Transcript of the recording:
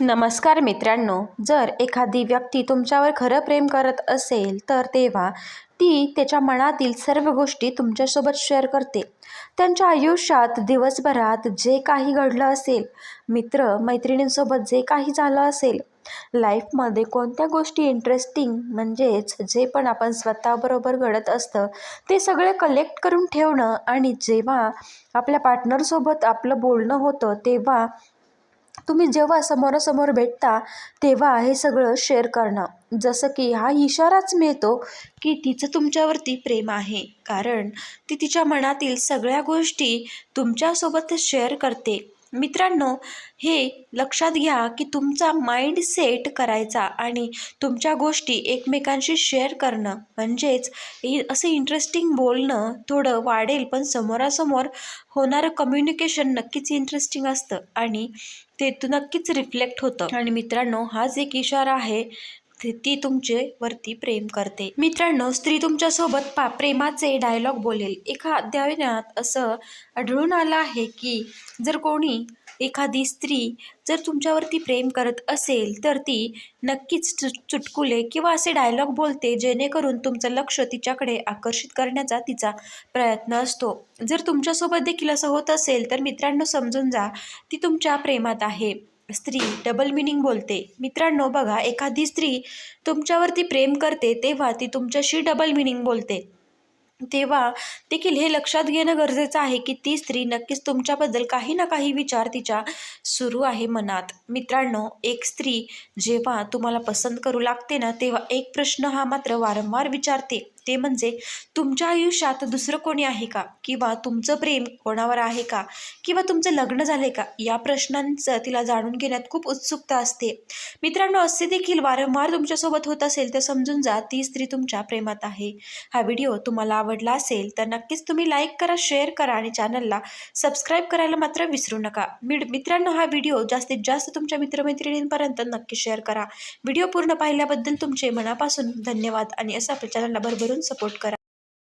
नमस्कार मित्रांनो जर एखादी व्यक्ती तुमच्यावर खरं प्रेम करत असेल तर तेव्हा ती त्याच्या मनातील सर्व गोष्टी तुमच्यासोबत शेअर करते. त्यांच्या आयुष्यात दिवसभरात जे काही घडलं असेल मित्र मैत्रिणींसोबत जे काही झालं असेल लाईफमध्ये कोणत्या गोष्टी इंटरेस्टिंग म्हणजेच जे पण आपण स्वतःबरोबर घडत असतं ते सगळे कलेक्ट करून ठेवणं आणि जेव्हा आपल्या पार्टनरसोबत आपलं बोलणं होतं तेव्हा तुम्ही जेव्हा समोरासमोर भेटता तेव्हा हे सगळं शेअर करणं. जसं की हा इशाराच मिळतो की तिचं तुमच्यावरती प्रेम आहे. कारण ती तिच्या मनातील सगळ्या गोष्टी तुमच्यासोबत शेअर करते. मित्रांनो हे लक्षात घ्या की तुमचा माइंड सेट करायचा आणि तुमच्या गोष्टी एकमेकांशी शेअर करणं. म्हणजेच असं इंटरेस्टिंग बोलणं थोडं वाढेल पण समोरासमोर होणारं कम्युनिकेशन नक्कीच इंटरेस्टिंग असतं आणि ते तू नक्कीच रिफ्लेक्ट होतं. आणि मित्रांनो हाच एक इशारा आहे ती ती तुमचे वरती प्रेम करते. मित्रांनो स्त्री तुमच्यासोबत पा प्रेमाचे डायलॉग बोलेल. एका अध्यायनात असं आढळून आलं आहे की जर कोणी एखादी स्त्री जर तुमच्यावरती प्रेम करत असेल तर ती नक्कीच चु चुटकुले किंवा असे डायलॉग बोलते जेणेकरून तुमचं लक्ष तिच्याकडे आकर्षित करण्याचा तिचा प्रयत्न असतो. जर तुमच्यासोबत देखील असं होत असेल तर मित्रांनो समजून जा ती तुमच्या प्रेमात आहे. स्त्री डबल मिनिंग बोलते. मित्रांनो बघा एखादी स्त्री तुमच्यावरती प्रेम करते तेव्हा ती तुमच्याशी डबल मिनिंग बोलते. तेव्हा देखील हे लक्षात घेणं गरजेचं आहे की ती स्त्री नक्कीच तुमच्याबद्दल काही ना काही विचार तिच्या सुरू आहे मनात. मित्रांनो एक स्त्री जेव्हा तुम्हाला पसंत करू लागते ना तेव्हा एक प्रश्न हा मात्र वारंवार विचारते. ते म्हणजे तुमच्या आयुष्यात दुसरं कोणी आहे का? किंवा तुमचं प्रेम कोणावर आहे का? किंवा तुमचं लग्न झालं का? या प्रश्नांचं तिला जाणून घेण्यात खूप उत्सुकता असते. मित्रांनो असे देखील वारंवार तुमच्यासोबत होत असेल तर समजून जा ती स्त्री तुमच्या प्रेमात आहे. हा व्हिडिओ तुम्हाला आवडला असेल तर नक्कीच तुम्ही लाईक करा शेअर करा आणि चॅनलला सबस्क्राईब करायला मात्र विसरू नका. मित्रांनो हा व्हिडिओ जास्तीत जास्त तुमच्या मित्रमैत्रिणींपर्यंत नक्की शेअर करा. व्हिडिओ पूर्ण पाहिल्याबद्दल तुमचे मनापासून धन्यवाद आणि असं आपल्या चॅनलला भरभरून सपोर्ट करा.